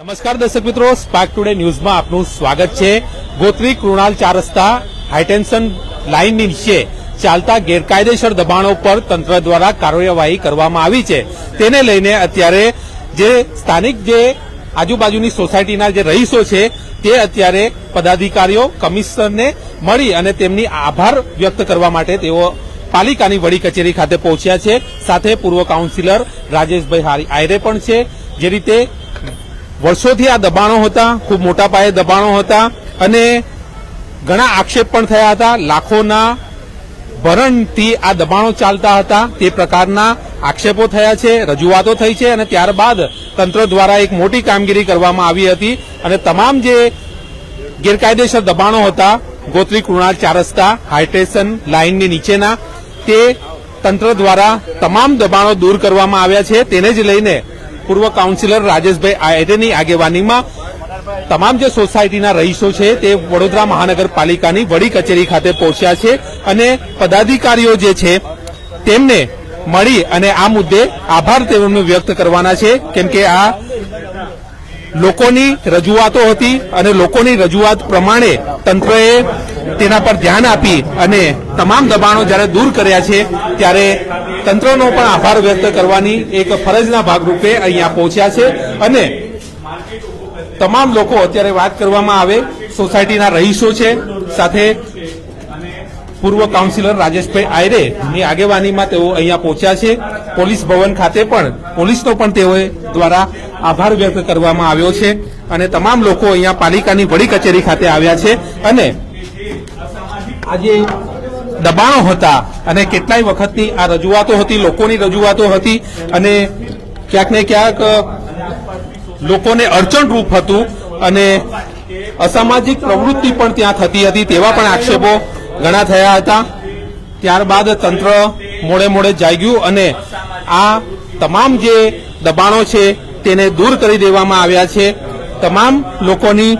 નમસ્કાર દર્શક મિત્રો સ્પાર્ક ટુડે ન્યૂઝમાં આપનું સ્વાગત છે. ગોત્રી કૃણાલ ચાર રસ્તા હાઈટેન્શન લાઇનની નીચે ચાલતા ગેરકાયદેસર દબાણો પર તંત્ર દ્વારા કાર્યવાહી કરવામાં આવી છે. તેને લઈને અત્યારે જે સ્થાનિક જે આજુબાજુની સોસાયટીના જે રહીશો છે, તે અત્યારે પદાધિકારીઓ, કમિશનરને મળી અને તેમની આભાર વ્યક્ત કરવા માટે તેઓ પાલિકાની વડી કચેરી ખાતે પહોંચ્યા છે. સાથે પૂર્વ કાઉન્સિલર રાજેશભાઈ આયરે પણ છે. જે રીતે વર્ષોથી આ દબાણો હતા, ખૂબ મોટા પાયે દબાણો હતા અને ઘણા આક્ષેપ પણ થયા હતા. લાખોના ભરણથી આ દબાણો ચાલતા હતા. તે પ્રકારના આક્ષેપો થયા છે, રજૂઆતો થઈ છે અને ત્યારબાદ તંત્ર દ્વારા એક મોટી કામગીરી કરવામાં આવી હતી અને તમામ જે ગેરકાયદેસર દબાણો હતા ગોત્રી કૃણાલ ચાર રસ્તા હાઇડ્રેશન લાઇનની નીચેના, તે તંત્ર દ્વારા તમામ દબાણો દૂર કરવામાં આવ્યા છે. તેને જ લઈને પૂર્વ કાઉન્સિલર રાજેશભાઈ આયરેની આગેવાનીમાં તમામ જે સોસાયટીના રહીશો છે તે વડોદરા મહાનગરપાલિકાની વડી કચેરી ખાતે પહોંચ્યા છે અને પદાધિકારીઓ જે છે તેમને મળી અને આ મુદ્દે આભાર તેમને વ્યક્ત કરવાના છે. કેમ કે આ લોકોની રજૂઆતો હતી અને લોકોની રજૂઆત પ્રમાણે તંત્રએ તેના પર ધ્યાન આપી અને તમામ દબાણો જ્યારે દૂર કર્યા છે ત્યારે તંત્રનો પણ આભાર વ્યક્ત કરવાની એક ફરજના ભાગરૂપે અહીંયા પહોંચ્યા છે અને તમામ લોકો અત્યારે વાત કરવામાં આવે, સોસાયટીના રહીશો છે, સાથે પૂર્વ કાઉન્સિલર રાજેશભાઈ આયરે ની આગેવાનીમાં તેઓ અહીંયા પહોંચ્યા છે. પોલીસ ભવન ખાતે પણ, પોલીસનો પણ તેઓ દ્વારા આભાર વ્યક્ત કરવામાં આવ્યો છે અને તમામ લોકો અહીંયા પાલિકાની વડી કચેરી ખાતે આવ્યા છે અને આજે દબાણો હતા અને કેટલાય વખતની આ રજૂઆતો હતી, લોકોની રજૂઆતો હતી અને ક્યાંક ને ક્યાંક લોકોને અડચણરૂપ હતું અને અસામાજિક પ્રવૃત્તિ પણ ત્યાં થતી હતી તેવા પણ આક્ષેપો ઘણા થયા હતા. ત્યારબાદ તંત્ર મોડે મોડે જાગ્યું અને આ તમામ જે દબાણો છે તેને દૂર કરી દેવામાં આવ્યા છે. તમામ લોકોની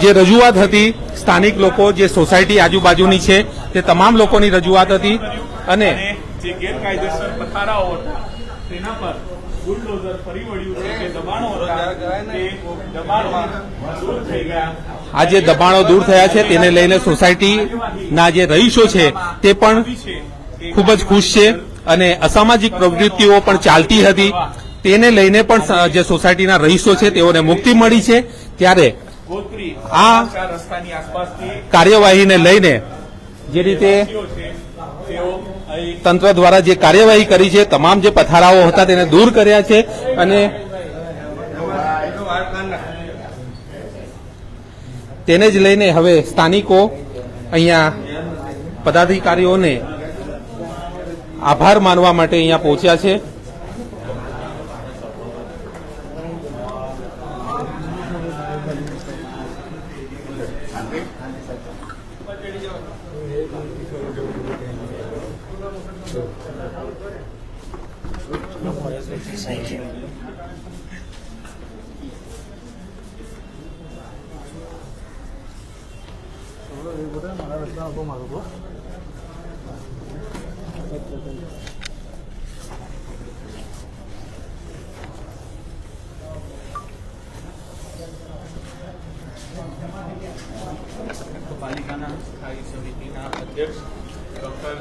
જે રજૂઆત હતી સ્થાનિક લોકો જે સોસાયટી આજુબાજુની છે તે તમામ લોકોની રજૂઆત હતી અને જે ગેરકાયદેસર પથારાઓ હતા તેના પર બુલડોઝર ફરી વળ્યું છે જે દબાણો હતા દૂર થઈ ગયા. આ જે દબાણો દૂર થયા છે તેને લઈને સોસાયટીના જે રહીશો છે તે પણ ખૂબ જ ખુશ છે અને અસામાજિક પ્રવૃત્તિઓ પણ ચાલતી હતી. તેને લઈને પણ જે સોસાયટીના રહીશો છે તેઓને મુક્તિ મળી છે. ત્યારે આ કાર્યવાહીને લઈને જે રીતે તંત્ર દ્વારા જે કાર્યવાહી કરી છે તમામ જે પથારાઓ હતા તેને દૂર કર્યા છે અને તેને જ લઈને હવે સ્થાનિકો અહીંયા પદાધિકારીઓને આભાર માનવા માટે અહીંયા પહોંચ્યા છે. પાલિકાના સ્થાયી સમિતિના અધ્યક્ષ ડોક્ટર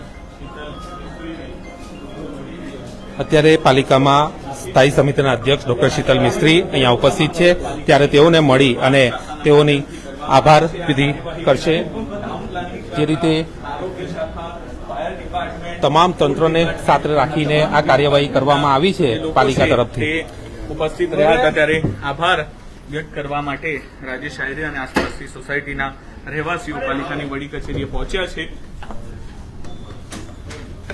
અત્યારે પાલિકામાં સ્થાયી સમિતિના અધ્યક્ષ ડોક્ટર શીતલ મિસ્ત્રી અહીંયા ઉપસ્થિત છે. ત્યારે તેઓને મળી અને તેઓની આભાર વિધિ કરશે. જે રીતે આરોગ્ય શાખા ફાયર ડિપાર્ટમેન્ટ તમામ તંત્રને સાથે રાખીને આ કાર્યવાહી કરવામાં આવી છે પાલિકા તરફથી. ઉપસ્થિત રહ્યા હતા ત્યારે આભાર વ્યક્ત કરવા માટે રાજ્ય શહેરી અને આસપાસની સોસાયટીના રહેવાસીઓ પાલિકાની વડી કચેરીએ પહોંચ્યા છે.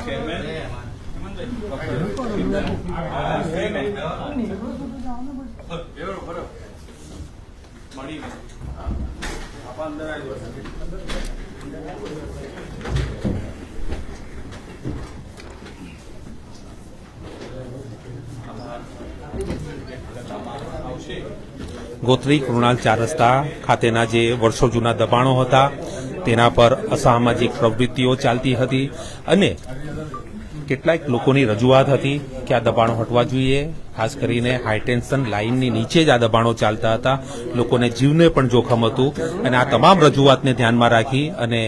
ચેરમેન ગોત્રી કૃણાલ ચાર રસ્તા ખાતેના જે વર્ષો જૂના દબાણો હતા, તેના પર અસામાજિક પ્રવૃત્તિઓ ચાલતી હતી અને કેટલાક લોકોની રજૂઆત હતી કે આ દબાણો હટવા જોઈએ. ખાસ કરીને હાઈટેન્શન લાઇનની નીચે જ આ દબાણો ચાલતા હતા. લોકોને જીવને પણ જોખમ હતું. અને આ તમામ રજૂઆતને ધ્યાનમાં રાખી અને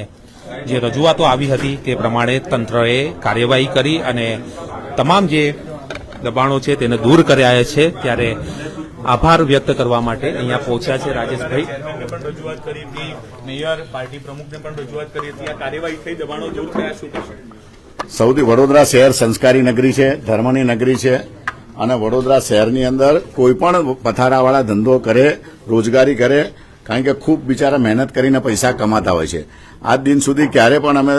જે રજૂઆતો આવી હતી તે પ્રમાણે તંત્રએ કાર્યવાહી કરી અને તમામ જે દબાણો છે તેને દૂર કર્યા છે. ત્યારે આભાર વ્યક્ત કરવા માટે અહીંયા પહોંચ્યા છે રાજેશભાઈ. પણ રજૂઆત કરી હતી. મેયર, પાર્ટી પ્રમુખને પણ રજૂઆત કરી હતી. આ કાર્યવાહી થઈ, દબાણો દૂર થયા, શું સૌથી વડોદરા શહેર સંસ્કારી નગરી છે, ધર્મની નગરી છે અને વડોદરા શહેરની અંદર કોઈ પણ પથારાવાળા ધંધો કરે, રોજગારી કરે, કારણ કે ખૂબ બિચારા મહેનત કરીને પૈસા કમાતા હોય છે. આજ દિન સુધી ક્યારે પણ અમે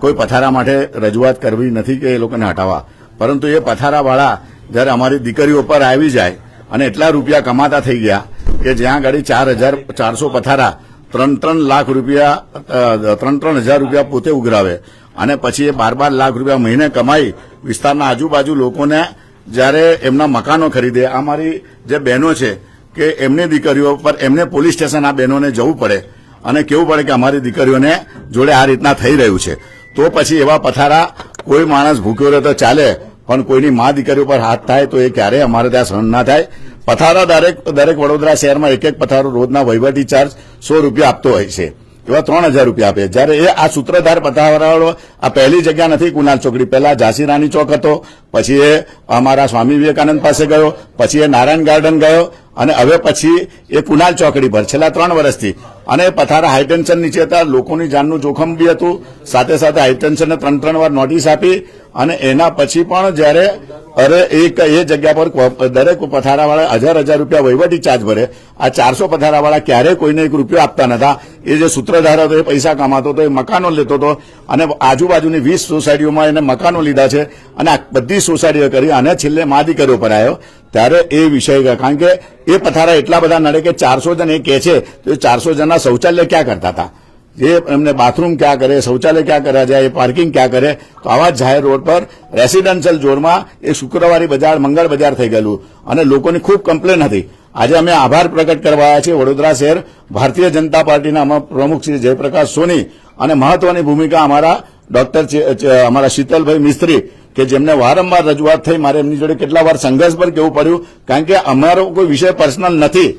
કોઈ પથારા માટે રજૂઆત કરવી નથી કે એ લોકોને હટાવવા. પરંતુ એ પથારાવાળા જ્યારે અમારી દીકરીઓ પર આવી જાય અને એટલા રૂપિયા કમાતા થઈ ગયા કે જ્યાં ગાડી ચાર હજાર ચારસો પથારા ત્રણ ત્રણ લાખ રૂપિયા ત્રણ ત્રણ હજાર રૂપિયા પોતે ઉઘરાવે. અને પછી એ બાર બાર લાખ રૂપિયા મહિને કમાઈ વિસ્તારના આજુબાજુ લોકોને જ્યારે એમના મકાનો ખરીદે, આ મારી જે બહેનો છે કે એમની દીકરીઓ પર એમને પોલીસ સ્ટેશન આ બહેનોને જવું પડે અને કેવું પડે કે અમારી દીકરીઓને જોડે આ રીતના થઈ રહ્યું છે. તો પછી એવા પથારા, કોઈ માણસ ભૂખ્યો રહે તો ચાલે, પણ કોઈની મા દીકરીઓ પર હાથ થાય તો એ ક્યારેય અમારે ત્યાં સહન ના થાય. પથારા દરેક દરેક વડોદરા શહેરમાં એક એક પથારો રોજના વહીવટી ચાર્જ સો રૂપિયા આપતો હોય છે. એવા ત્રણ હજાર રૂપિયા આપે. જ્યારે એ આ સૂત્રધાર પથારાવાળો આ પહેલી જગ્યા નથી કુનાલ ચોકડી. પહેલા ઝાંસી રાણી ચોક હતો, પછી એ અમારા સ્વામી વિવેકાનંદ પાસે ગયો, પછી એ નારાયણ ગાર્ડન ગયો, અને હવે પછી એ કુનાલ ચોકડી પર, છેલ્લા ત્રણ વર્ષથી. અને પથારા હાઈટેન્શન નીચે હતા, લોકોની જાનનું જોખમ બી હતું. સાથે સાથે હાઈટેન્શનને ત્રણ ત્રણ વાર નોટિસ આપી, અને એના પછી પણ જ્યારે અરે એક એ જગ્યા પર દરેક પથારાવાળા હજાર હજાર રૂપિયા વહીવટી ચાર્જ ભરે. આ ચારસો પથારાવાળા ક્યારેય કોઈને એક રૂપિયો આપતા નતા. એ જે સૂત્રધાર હતો, એ પૈસા કમાતો હતો, એ મકાનો લેતો હતો અને આજુબાજુની વીસ સોસાયટીઓમાં એને મકાનો લીધા છે અને આ બધી સોસાયટીઓ કરી અને છેલ્લે મા દીકરીઓ પર આવ્યો ત્યારે એ વિષય. કારણ કે એ પથારા એટલા બધા નડે કે ચારસો જણ એ કહે છે, તો એ ચારસો જણના શૌચાલય ક્યાં કરતા હતા? એ એમને બાથરૂમ ક્યાં કરે, શૌચાલય ક્યાં કર્યા જાય, એ પાર્કિંગ ક્યાં કરે, તો આવા જ જાહેર રોડ પર રેસિડેન્શિયલ ઝોનમાં એ શુક્રવારી બજાર, મંગળ બજાર થઈ ગયેલું. અને લોકોની ખૂબ કમ્પ્લેન હતી. આજે અમે આભાર પ્રગટ કરવા છીએ વડોદરા શહેર ભારતીય જનતા પાર્ટીના અમારા પ્રમુખ શ્રી જયપ્રકાશ સોની અને મહત્વની ભૂમિકા અમારા ડોક્ટર અમારા શીતલભાઈ મિસ્ત્રી કે જેમને વારંવાર રજૂઆત થઈ. મારે એમની જોડે કેટલા વાર સંઘર્ષ પર કેવું પડ્યું. કારણ કે અમારો કોઈ વિષય પર્સનલ નથી.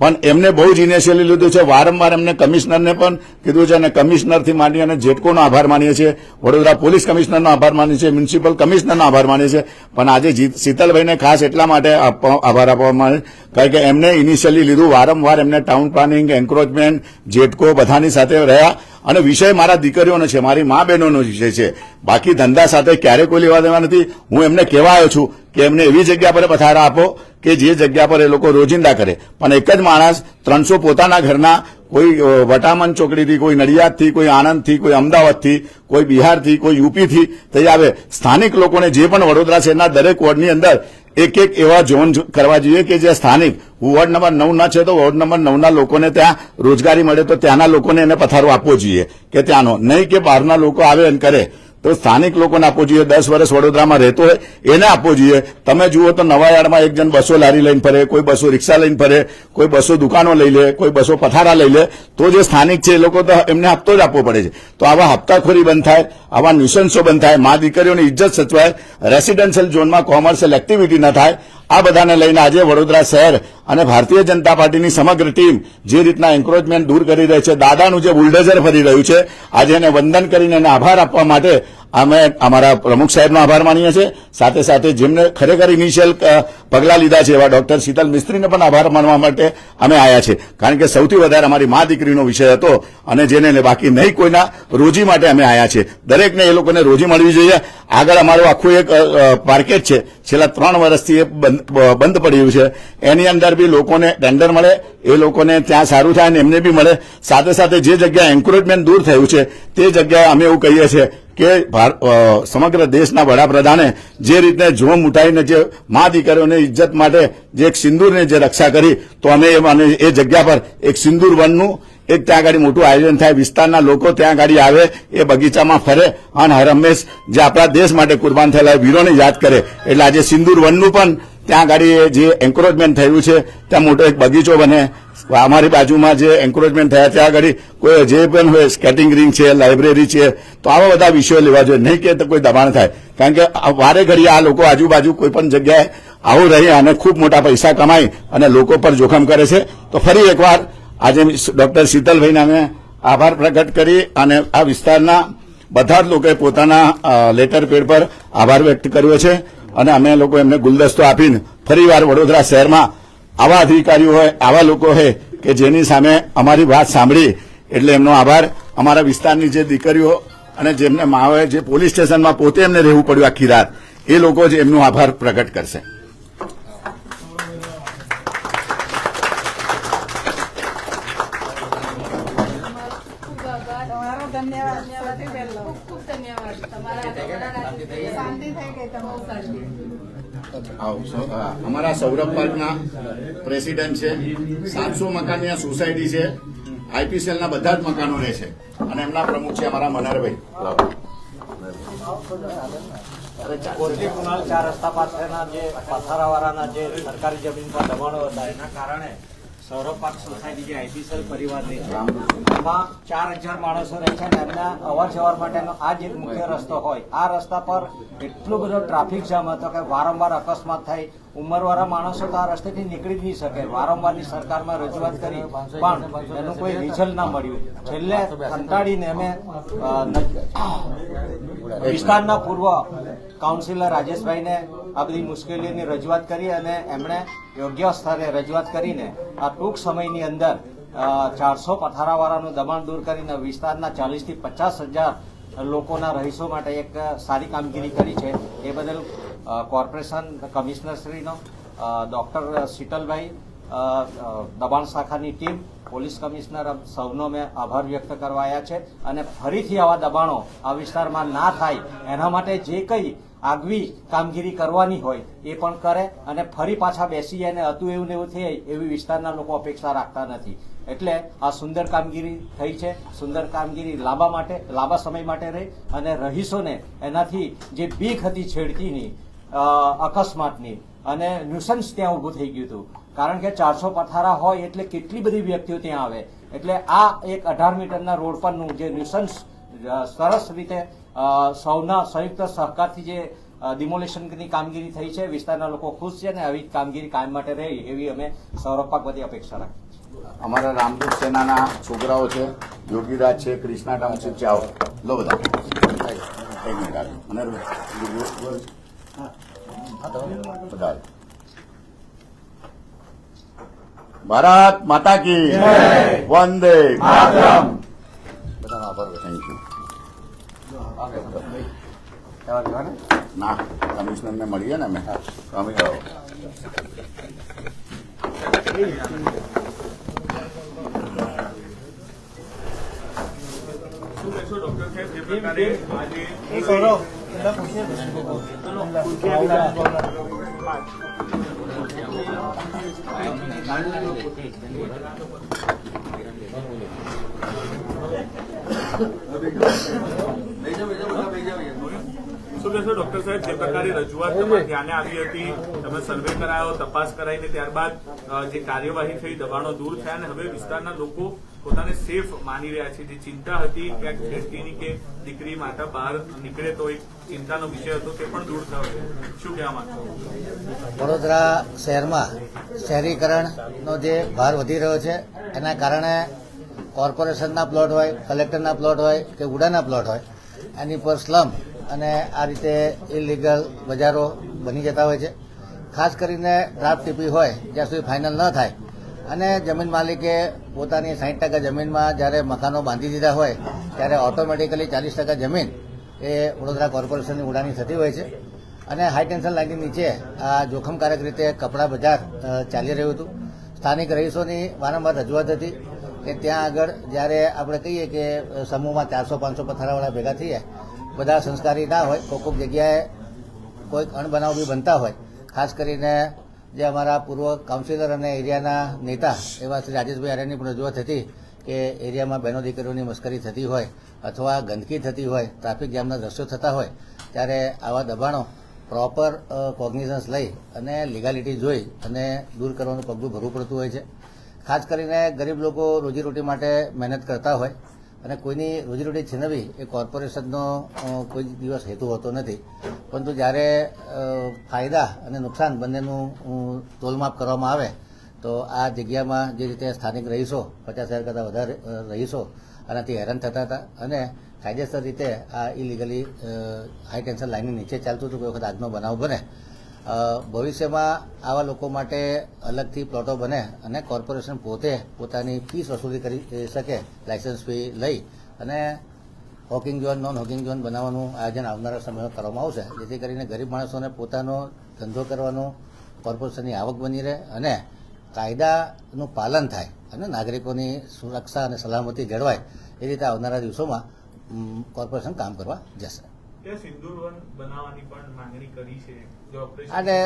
પણ એમને બહુ જ ઇનિશિયલી લીધું છે. વારંવાર એમને કમિશનરને પણ કીધું છે અને કમિશનરથી માંડી અને જેટકોનો આભાર માનીએ છીએ, વડોદરા પોલીસ કમિશનરનો આભાર માનીએ છીએ, મ્યુનિસિપલ કમિશનરનો આભાર માનીએ છીએ. પણ આજે શીતલભાઈને ખાસ એટલા માટે આભાર આપવામાં આવે કારણ કે એમને ઇનિશિયલી લીધું, વારંવાર એમને ટાઉન પ્લાનિંગ એન્ક્રોચમેન્ટ જેટકો બધાની સાથે રહ્યા. અને વિષય મારા દીકરીઓનો છે, મારી મા બહેનોનો વિષય છે. બાકી ધંધા સાથે ક્યારે કોઈ લેવા દેવા નથી. હું એમને કહેવા આવ્યો છું કે એમને એવી જગ્યા પર પથારા આપો કે જે જગ્યા પર એ લોકો રોજિંદા કરે. પણ એક જ માણસ ત્રણસો પોતાના ઘરના કોઈ વટામન ચોકડીથી, કોઈ નડિયાદથી, કોઈ આણંદથી, કોઈ અમદાવાદથી, કોઈ બિહારથી, કોઈ યુપીથી થઈ આવે. સ્થાનિક લોકોને જે પણ વડોદરા શહેરના દરેક વોર્ડની અંદર એક એક એવા ઝોન કરવા જોઈએ કે જે સ્થાનિક વોર્ડ નંબર નવના છે તો વોર્ડ નંબર નવના લોકોને ત્યાં રોજગારી મળે તો ત્યાંના લોકોને એને પથારો આપવો જોઈએ કે ત્યાંનો. નહીં કે બહારના લોકો આવે અને કરે. તો સ્થાનિક લોકોને આપવો જોઈએ. દસ વર્ષ વડોદરામાં રહેતો હોય, એને આપવો જોઈએ. તમે જુઓ તો નવા યાર્ડમાં એક જણ બસો લારી લઈને ફરે, કોઈ બસો રિક્ષા લઈને ફરે, કોઈ બસો દુકાનો લઈ લે, કોઈ બસો પથારા લઈ લે. તો જે સ્થાનિક છે એ લોકો તો એમને હપ્તો જ આપવો પડે છે. તો આવા હપ્તાખોરી બંધ થાય, આવા ન્યુસન્સો બંધ થાય, મા દીકરીઓની ઇજ્જત સચવાય, રેસિડેન્શિયલ ઝોનમાં કોમર્શિયલ એક્ટિવિટી ન થાય, આ બધાને લઈને આજે વડોદરા શહેર અને ભારતીય જનતા પાર્ટીની સમગ્ર ટીમ જે રીતના એન્ક્રોચમેન્ટ દૂર કરી રહી છે, દાદાનું જે બુલડોઝર ફરી રહ્યું છે, આજે એને વંદન કરીને એને આભાર આપવા માટે અમે અમારા પ્રમુખ સાહેબનો આભાર માનીએ છીએ. સાથે સાથે જેમને ખરેખર ઇનિશિયલ પગલાં લીધા છે એવા ડોક્ટર શીતલ મિસ્ત્રીને પણ આભાર માનવા માટે અમે આવ્યા છે કારણ કે સૌથી વધારે અમારી મા દીકરીનો વિષય હતો અને જેને બાકી નહીં કોઈના રોજી માટે અમે આવ્યા છે દરેકને એ લોકોને રોજી મળવી જોઈએ. આગળ અમારું આખું એક માર્કેટ છે. છેલ્લા ત્રણ વર્ષથી એ બંધ પડ્યું છે. એની અંદર બી લોકોને ટેન્ડર મળે, એ લોકોને ત્યાં સારું થાય અને એમને બી મળે. સાથે સાથે જે જગ્યાએ એન્કરેજમેન્ટ દૂર થયું છે, તે જગ્યાએ અમે એવું કહીએ છીએ કે સમગ્ર દેશના વડાપ્રધાને જે રીતે જોમ ઉઠાવીને જે મા દીકરીઓની ઇજ્જત માટે જે એક સિંદૂરની જે રક્ષા કરી, તો અમે એ જગ્યા પર એક સિંદૂર વનનું, એક ત્યાં આગળ મોટું આયોજન થાય, વિસ્તારના લોકો ત્યાં આગળ આવે, એ બગીચામાં ફરે, અને હર હંમેશ જે આપણા દેશ માટે કુરબાન થયેલા વીરોને યાદ કરે. એટલે આજે સિંદૂર વનનું પણ ત્યાં આગળ જે એન્કરેજમેન્ટ થયું છે, ત્યાં મોટો એક બગીચો બને અમારી બાજુમાં જે એન્કરેજમેન્ટ થયા, ત્યાં આગળ કોઈ જે પણ હોય સ્કેટિંગ રિંગ છે લાઇબ્રેરી છે, તો આવા બધા વિષયો લેવા જોઈએ. નહીં કે કોઈ દબાણ થાય. કારણ કે વારે ઘડીએ આ લોકો આજુબાજુ કોઈ પણ જગ્યાએ આવું રહી અને ખૂબ મોટા પૈસા કમાઈ અને લોકો પર જોખમ કરે છે. તો ફરી એકવાર આજે ડોક્ટર શીતલભાઈને અમે આભાર પ્રગટ કરી અને આ વિસ્તારના બધા જ લોકોએ પોતાના લેટર પેડ પર આભાર વ્યક્ત કર્યો છે. અને અમે લોકો એમને ગુલદસ્તો આપીને ફરીવાર વડોદરા શહેરમાં આવા અધિકારીઓ હોય આવા લોકો હોય કે જેની સામે અમારી વાત સાંભળી એટલે એમનો આભાર. અમારા વિસ્તારની જે દીકરીઓ અને જેમને માઓએ જે પોલીસ સ્ટેશનમાં પોતે એમને રહેવું પડ્યું આખી રાત એ લોકો જ એમનો આભાર પ્રગટ કરશે. ખૂબ ધન્યવાદ. ખૂબ ખૂબ ધન્યવાદ. તમારા શાંતિ થઈ ગઈ તમારું. અમારા સૌરભ પાર્કના પ્રેસિડેન્ટ છે. સાતસો મકાનની આ સોસાયટી છે. આઈપીસીએલના બધા જ મકાનો રહે છે. અને એમના પ્રમુખ છે અમારા મનહરભાઈ ચાર રસ્તા પાસેના જે પથારાવાળાના જે સરકારી જમીન પર દબાણો હતા, એના કારણે સૌરભ પાર્ક સોસાયટી જે આઈપીસીએલ પરિવારની છે, એમાં ચાર હજાર માણસો રહે છે એમના અવર જવર માટેનો આ જ મુખ્ય રસ્તો હોય. આ રસ્તા પર એટલો બધો ટ્રાફિક જામ હતો કે વારંવાર અકસ્માત થાય. ઉંમરવાળા માણસો તો આ રસ્તેથી નીકળી જ નહીં શકે. વારંવારની સરકારમાં રજૂઆત કરી, પણ એનું કોઈ રિઝલ્ટ ના મળ્યું. છેલ્લે કંટાળીને અમે વિસ્તારના પૂર્વ કાઉન્સિલર રાજેશભાઈને આ બધી મુશ્કેલીઓની રજૂઆત કરી અને એમણે યોગ્ય સ્તરે રજૂઆત કરીને આ ટૂંક સમયની અંદર ચારસો પથારાવાળાનું દબાણ દૂર કરીને વિસ્તારના ચાલીસથી પચાસ હજાર લોકોના રહીશો માટે એક સારી કામગીરી કરી છે. એ બદલ કોર્પોરેશન કમિશનરશ્રીનો ડૉક્ટર શીતલભાઈ દબાણ શાખાની ટીમ, પોલીસ કમિશનર સૌનો મેં આભાર વ્યક્ત કરવા આવ્યા છે. અને ફરીથી આવા દબાણો આ વિસ્તારમાં ના થાય, એના માટે જે કંઈ આગવી કામગીરી કરવાની હોય એ પણ કરે અને ફરી પાછા બેસી અને હતું એવું ને એવું થઈ એવી વિસ્તારના લોકો અપેક્ષા રાખતા નથી. એટલે આ સુંદર કામગીરી થઈ છે, સુંદર કામગીરી લાંબા માટે, લાંબા સમય માટે રહી અને રહીશોને એનાથી જે બીક હતી છેડતીની અકસ્માતની અને ન્યુસન્સ ત્યાં ઊભું થઈ ગયું હતું. કારણ કે ચારસો પથારા હોય એટલે કેટલી બધી વ્યક્તિઓ ત્યાં આવે. એટલે આ એક અઢાર મીટરના રોડ પરનું જે ન્યુસન્સ સરસ રીતે સૌના સંયુક્ત સહકારથી જે ડિમોલેશનની કામગીરી થઈ છે, વિસ્તારના લોકો ખુશ છે અને આવી કામગીરી કાયમ માટે રહે એવી અમે સૌરભ પાક બધી અપેક્ષા રાખીએ અમારા રામદૂત સેનાના છોકરાઓ છે, યોગીરાજ છે, ક્રિષ્ના ટાઉનશીપ છે, આવો. લો બધા. ભારત માતા કી વંદે બધાનો આભાર થેન્ક યુ ના કમિશનરને મળીએ ને અમે અમે શું કહેશો ડોક્ટર શું કહેશો ડોક્ટર સાહેબ જે પ્રકારે રજૂઆત તમારા ધ્યાને આવી હતી તમે સર્વે કરાયો તપાસ કરાવીને ત્યારબાદ જે કાર્યવાહી થઈ દબાણો દૂર થયા અને હવે વિસ્તારના લોકો પોતાને સેફ માની રહ્યા છે. જે ચિંતા હતી ક્યાંક છેડતીની કે દીકરી માતા બહાર નીકળે તો એક ચિંતાનો વિષય હતો તે પણ દૂર થયો. છે શું કહેવા વડોદરા શહેરમાં શહેરીકરણનો જે ભાર વધી રહ્યો છે એના કારણે કોર્પોરેશનના પ્લોટ હોય કલેક્ટરના પ્લોટ હોય કે ઉડાના પ્લોટ હોય એની પર સ્લમ અને આ રીતે ઇલીગલ બજારો બની જતા હોય છે. ખાસ કરીને ડ્રાફ્ટ ટીપી હોય, જ્યાં સુધી ફાઇનલ ન થાય. અને જમીન માલિકે પોતાની સાઠ ટકા જમીનમાં જ્યારે મકાનો બાંધી દીધા હોય, ત્યારે ઓટોમેટિકલી ચાલીસ ટકા જમીન એ વડોદરા કોર્પોરેશનની ઉડાની થતી હોય છે. અને હાઈ ટેન્શન લાઇનની નીચે આ જોખમકારક રીતે કપડાં બજાર ચાલી રહ્યું હતું. સ્થાનિક રહીશોની વારંવાર રજૂઆત હતી કે ત્યાં આગળ જ્યારે આપણે કહીએ કે સમૂહમાં ચારસો, પાંચસો પથારાવાળા ભેગા થઈએ, બધા સંસ્કારી ના હોય, કોઈક કોઈક જગ્યાએ કોઈક અણબનાવ બી બનતા હોય, ખાસ કરીને જે અમારા પૂર્વ કાઉન્સિલર અને એરિયાના નેતા એવા શ્રી રાજેશભાઈ આર્યની પણ રજૂઆત હતી કે એરિયામાં બહેનો દીકરીઓની મસ્કરી થતી હોય અથવા ગંદકી થતી હોય, ટ્રાફિક જામના દ્રશ્યો થતા હોય, ત્યારે આવા દબાણો પ્રોપર કોગ્નિઝન્સ લઈ અને લીગાલિટી જોઈ અને દૂર કરવાનું પગલું ભરવું પડતું હોય છે. ખાસ કરીને ગરીબ લોકો રોજીરોટી માટે મહેનત કરતા હોય અને કોઈની રોજીરોટી છીનવી એ કોર્પોરેશનનો કોઈ દિવસ હેતુ હોતો નથી. પરંતુ જ્યારે ફાયદા અને નુકસાન બંનેનું તોલમાપ કરવામાં આવે, તો આ જગ્યામાં જે રીતે સ્થાનિક રહીશો, પચાસ હજાર કરતાં વધારે રહીશો આનાથી હેરાન થતા હતા અને કાયદેસર રીતે આ ઇલીગલી હાઈ ટેન્શન લાઇનની નીચે ચાલતું હતું, કોઈ વખત આજનો બનાવ બને ભવિષ્યમાં આવા લોકો માટે અલગથી પ્લોટો બને અને કોર્પોરેશન પોતે પોતાની ફીસ વસૂલી કરી શકે લાયસન્સ ફી લઈ અને hawking zone non hawking zone બનાવવાનું આયોજન આવનારા સમયમાં કરવામાં આવશે. જેથી કરીને ગરીબ માણસોને પોતાનો ધંધો કરવાનો, કોર્પોરેશનની આવક બની રહે અને કાયદાનું પાલન થાય અને નાગરિકોની સુરક્ષા અને સલામતી જળવાય એ રીતે આવનારા દિવસોમાં કોર્પોરેશન કામ કરવા જશે. ત્યાં વન બનાવવાની પણ માંગણી કરી છે. અને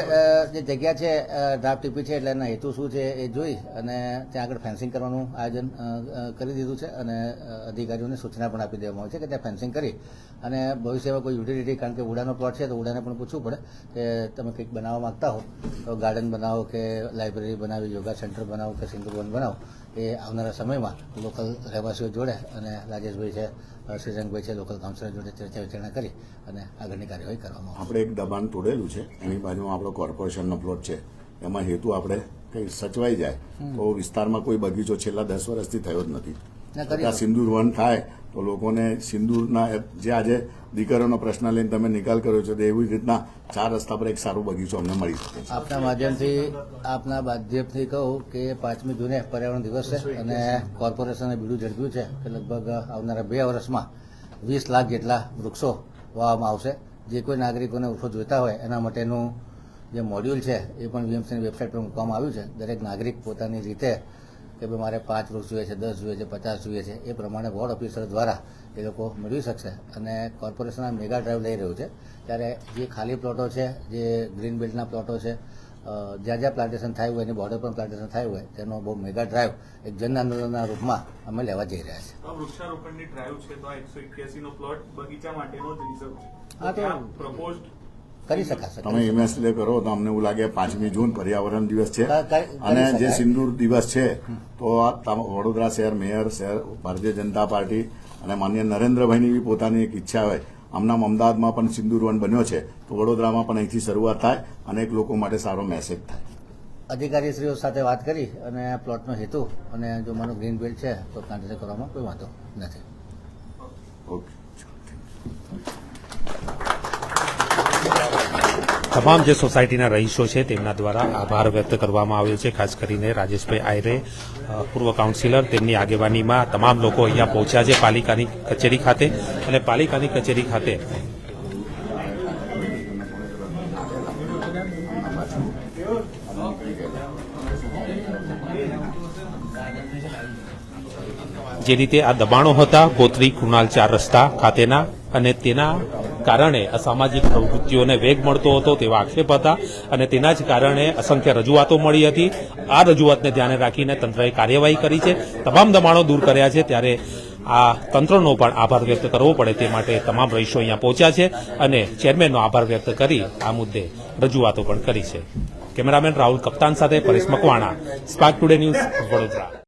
જે જગ્યા છે ડ્રાફ્ટ ટીપી છે, એટલે એના હેતુ શું છે એ જોઈ અને ત્યાં આગળ ફેન્સિંગ કરવાનું આયોજન કરી દીધું છે અને અધિકારીઓને સૂચના પણ આપી દેવામાં આવી છે કે ત્યાં ફેન્સિંગ કરી અને ભવિષ્યમાં કોઈ યુટિલિટી, કારણ કે ઉડાનો પ્લોટ છે તો ઉડાને પણ પૂછવું પડે કે તમે કંઈક બનાવવા માંગતા હો, તો ગાર્ડન બનાવો કે લાઇબ્રેરી બનાવી, યોગા સેન્ટર બનાવો કે સિંગલ વન બનાવો, એ આવનારા સમયમાં લોકલ રહેવાસીઓ જોડે અને રાજેશભાઈ છે શ્રીરંગભાઈ છે લોકલ કાઉન્સિલર જોડે ચર્ચા વિચારણા કરી અને આગળની કાર્યવાહી કરવામાં આપણે એક દબાણ તોડેલું છે એની બાજુમાં આપણો કોર્પોરેશનનો પ્લોટ છે. એમાં હેતુ આપણે કંઈ સચવાઈ જાય તો વિસ્તારમાં કોઈ બગીચો છેલ્લા દસ વર્ષથી થયો જ નથી. ત્યાં સિંદૂર વન થાય તો લોકોને સિંદૂરના જે આજે દીકરીઓનો પ્રશ્ન લઈને તમે નિકાલ કર્યો છે તો એવી રીતના ચાર રસ્તા પર એક સારું બગીચો અમને મળી શકે આપના માધ્યમથી આપના માધ્યમથી કહું કે પાંચમી જૂને પર્યાવરણ દિવસ છે અને કોર્પોરેશને બીડું ઝડપ્યું છે કે લગભગ આવનારા બે વર્ષમાં વીસ લાખ જેટલા વૃક્ષો વાવવામાં આવશે. જે કોઈ નાગરિકોને વૃક્ષો જોઈતા હોય એના માટેનું જે મોડ્યુલ છે એ પણ વીએમસીની વેબસાઇટ પર મૂકવામાં આવ્યું છે. દરેક નાગરિક પોતાની રીતે કે ભાઈ મારે પાંચ વૃક્ષ જોઈએ છે દસ જોઈએ છે પચાસ જોઈએ છે એ પ્રમાણે વોર્ડ ઓફિસર દ્વારા એ લોકો મેળવી શકશે. અને કોર્પોરેશન આ મેગા ડ્રાઈવ લઈ રહ્યું છે. ત્યારે જે ખાલી પ્લોટો છે જે ગ્રીન બેલ્ટના પ્લોટો છે જ્યાં જ્યાં પ્લાન્ટેશન થાય હોય એની બોર્ડર પર પ્લાન્ટેશન થાય હોય તેનો બહુ મેગા ડ્રાઈવ એક જન આંદોલનના રૂપમાં અમે લેવા જઈ રહ્યા છીએ. વૃક્ષારોપણની ડ્રાઈવ છે તો આ એકસો નો પ્લોટ બગીચા માટેનો જ રિઝર્વ હા, તો- પ્રપોઝ કરી શકાશે તમે ઇમેજલે કરો તો અમને એવું લાગે પાંચમી જૂન પર્યાવરણ દિવસ છે. અને જે સિંદૂર દિવસ છે તો વડોદરા શહેર મેયર શહેર ભારતીય જનતા પાર્ટી અને માન્ય નરેન્દ્રભાઈની બી પોતાની એક ઈચ્છા હોય. આમનામ અમદાવાદમાં પણ સિંદૂર વન બન્યો છે તો વડોદરામાં પણ અહીંથી શરૂઆત થાય અને એક લોકો માટે સારો મેસેજ થાય. અધિકારીશ્રીઓ સાથે વાત કરી અને પ્લોટનો હેતુ અને જો મારો ગ્રીન બેલ્ટ છે તો પ્લાન્ટેશન કરવામાં કોઈ વાંધો નથી. ઓકે તમામ જે સોસાયટીના રહીશો છે તેમના દ્વારા આભાર વ્યક્ત કરવામાં આવ્યો છે. ખાસ કરીને રાજેશભાઈ આયરે પૂર્વ કાઉન્સિલર, તેમની આગેવાનીમાં તમામ લોકો અહીંયા પહોંચ્યા છે પાલિકાની કચેરી ખાતે. અને પાલિકાની કચેરી ખાતે જે રીતે આ દબાણો હતા, ગોત્રી કૃણાલ ચાર રસ્તા ખાતેના અને તેના કારણે અસામાજિક પ્રવૃત્તિઓને વેગ મળતો હતો તેવા આક્ષેપ હતા અને તેના જ કારણે અસંખ્ય રજૂઆતો મળી હતી. આ રજૂઆતને ધ્યાને રાખીને તંત્રએ કાર્યવાહી કરી છે. તમામ દબાણો દૂર કર્યા છે. ત્યારે આ તંત્રનો પણ આભાર વ્યક્ત કરવો પડે તે માટે તમામ રહીશો અહીંયા પહોંચ્યા છે અને ચેરમેનનો આભાર વ્યક્ત કરી આ મુદ્દે રજૂઆતો પણ કરી છે. કેમેરામેન રાહુલ કપ્તાન સાથે Paresh Makwana, Spark Today News Vadodara.